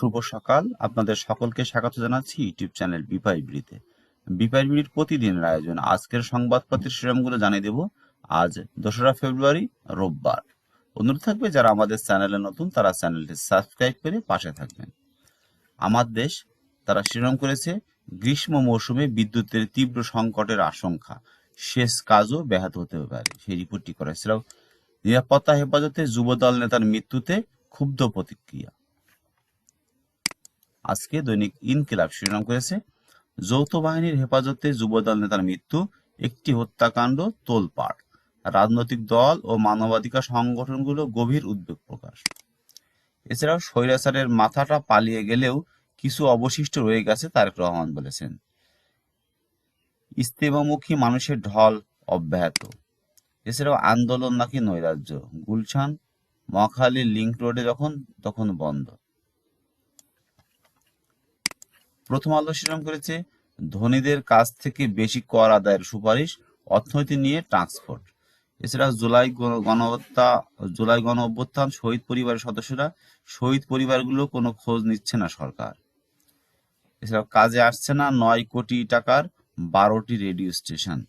শুভ সকাল। আপনাদের সকলকে স্বাগত জানাচ্ছি ইউটিউব চ্যানেল বিপাই বিড়িতে। বিপাই বিড়ির প্রতিদিনের আয়োজন। আজকের সংবাদপত্রের শিরোনামগুলো জানিয়ে দেব। আজ দোসরা ফেব্রুয়ারি, রোববার। অনুরোধ থাকবে, যারা আমাদের চ্যানেলে নতুন, তারা চ্যানেলটি সাবস্ক্রাইব করে পাশে থাকবেন। আমার দেশ, তারা শিরোনাম করেছে, গ্রীষ্ম মৌসুমে বিদ্যুতের তীব্র সংকটের আশঙ্কা। শেষ কাজও ব্যাহত হতে পারে, সেই রিপোর্টটি করা এছাড়াও নিরাপত্তা হেফাজতে যুবদল নেতার মৃত্যুতে ক্ষুব্ধ প্রতিক্রিয়া। আজকে দৈনিক ইনকিলাব শিরোনাম করেছে। যৌথ বাহিনীর হেফাজতে যুবদল নেতার মৃত্যু, একটি হত্যাকাণ্ড, তোলপাড়। রাজনৈতিক দল ও মানবাধিকার সংগঠনগুলো গভীর উদ্বেগ প্রকাশ। এছাড়াও স্বৈরাচারের মাথাটা পালিয়ে গেলেও কিছু অবশিষ্ট রয়ে গেছে, তারেক রহমান বলেছেন। ইস্তেমামুখী মানুষের ঢল অব্যাহত। এছাড়াও আন্দোলন নাকি নৈরাজ্য। গুলশান মহাখালী লিংক রোডে যখন, তখন বন্ধ। প্রথম আলো শিরোনাম করেছে ধনীদের কাছ থেকে বেশি কর আদায়ের সুপারিশ, অর্থনীতি নিয়ে ট্রান্সপোর্ট। এছাড়া জুলাই গণ- গণহত্যা, জুলাই গণ অভ্যুত্থান, শহীদ পরিবারের সদস্যরা শহীদ পরিবারগুলো কোনো খোঁজ নিচ্ছে না সরকার। এছাড়াও কাজে আসছে না নয় কোটি টাকার বারোটি রেডিও স্টেশন।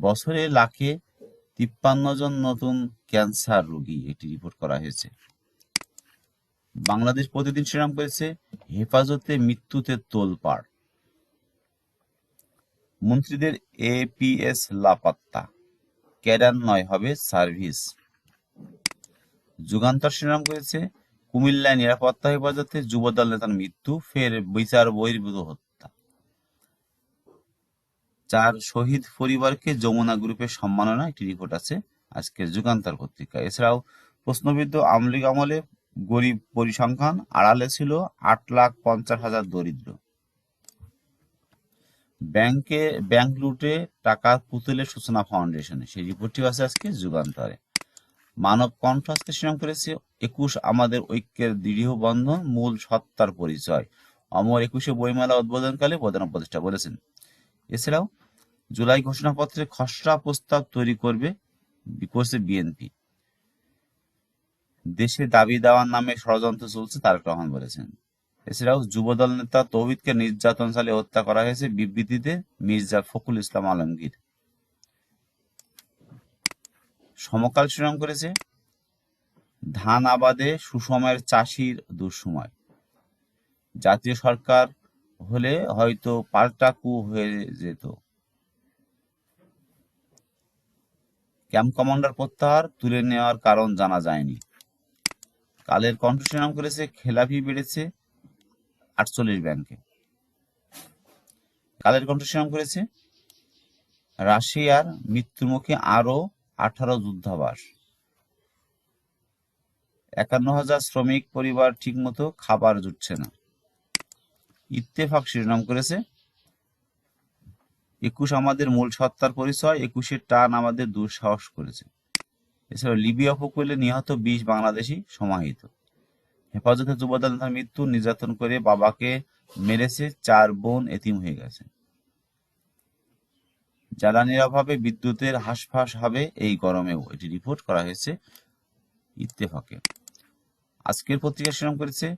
বছরে লাখে তিপ্পান্ন জন নতুন ক্যান্সার রোগী এটি রিপোর্ট করা হয়েছে। বাংলাদেশ প্রতিদিন শিরোনাম করেছে হেফাজতে মৃত্যুতে তোলপাড়। মন্ত্রীদের এপিএস লাপাত্তা। ক্যাডার নয় হবে সার্ভিস। যুগান্তর শিরোনাম করেছে কুমিল্লায় নিরাপত্তা হেফাজতে যুবদল নেতার মৃত্যু, ফের বিচার বহির্ভূত হত্যা। চার শহীদ পরিবারকে যমুনা গ্রুপের সম্মাননা, একটি রিপোর্ট আছে আজকের যুগান্তর পত্রিকা এছাড়াও প্রশ্নবিদ্ধ আমলিগ আমলে গরিব পরিসংখ্যান আড়ালে ছিল আট লাখ পঞ্চাশ হাজার দরিদ্র। ব্যাংকে, ব্যাংক লুটে টাকা পুতুলের সূচনা ফাউন্ডেশনে। সেই রিপোর্টটিও আছে আজকে যুগান্তরে। মানব কণ্ঠ আজকে শিরোনাম করেছে, একুশ আমাদের ঐক্যের দৃঢ় বন্ধন, মূল সত্তার পরিচয়। অমর একুশে বইমেলা উদ্বোধনকালে প্রধান উপদেষ্টা বলেছেন। এছাড়াও জুলাই ঘোষণাপত্রে খসড়া প্রস্তাব তৈরি করবে করছে বিএনপি। দেশে দাবি দেওয়ার নামে ষড়যন্ত্র চলছে তারেক রহমান বলেছেন। এছাড়াও যুবদল নেতা তৌহিদকে নির্যাতন চালিয়ে হত্যা করা হয়েছে বিবৃতিতে মির্জা ফখরুল ইসলাম আলমগীর। সমকাল শিরোনাম করেছে, ধান আবাদে সুসময়ের চাষির দুঃসময়। জাতীয় সরকার হলে হয়তো পাল্টা কু হয়ে যেত। ক্যাম্প কমান্ডার প্রত্যাহার তুলে নেওয়ার কারণ জানা যায়নি। কালের কণ্ঠ শিরোনাম করেছে খেলাপি বেড়েছে আটচল্লিশ ব্যাংকে কালের কণ্ঠ শিরোনাম করেছে রাশিয়ার মৃত্যুমুখে আরও আঠারো যুদ্ধাবাস একান্ন হাজার শ্রমিক পরিবার ঠিকমতো খাবার জুটছে না। ইত্তেফাক শিরোনাম করেছে, একুশ আমাদের মূল সত্তার পরিচয়, একুশের টান আমাদের দুঃসাহস করেছে। এছাড়াও লিবিয়া উপকূলে নিহত বিশ বাংলাদেশি সমাহিত। হেফাজতে যুবদল নেতার মৃত্যু নির্যাতন করে বাবাকে মেরেছে চার বোন এতিম হয়ে গেছে। জ্বালানির অভাবে বিদ্যুতের হাঁসফাঁস হবে এই গরমেও, এটি রিপোর্ট করা হয়েছে ইত্তেফাকে। আজকের পত্রিকা শিরোনাম করেছে,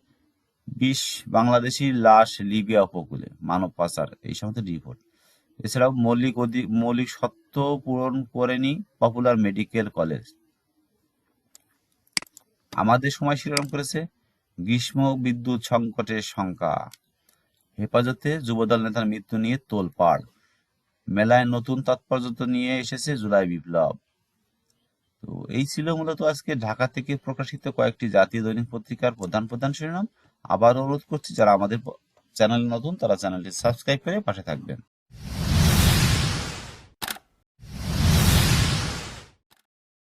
বিশ বাংলাদেশি লাশ লিবিয়া উপকূলে, মানব পাচার, এই সমস্ত রিপোর্ট। এছাড়াও মৌলিক অধি- মৌলিক সত্য পূরণ করেনি পপুলার মেডিকেল কলেজ। আমাদের সময় শিরোনাম করেছে গ্রীষ্ম বিদ্যুৎ সংকটের শঙ্কা। হেফাজতে যুবদল নেতার মৃত্যু নিয়ে তোলপাড়। মেলায় নতুন তাৎপর্য নিয়ে এসেছে জুলাই বিপ্লব। তো এই ছিল মূলত আজকে ঢাকা থেকে প্রকাশিত কয়েকটি জাতীয় দৈনিক পত্রিকার প্রধান প্রধান শিরোনাম। আবার অনুরোধ করছি, যারা আমাদের চ্যানেল নতুন, তারা চ্যানেলটি সাবস্ক্রাইব করে পাশে থাকবেন।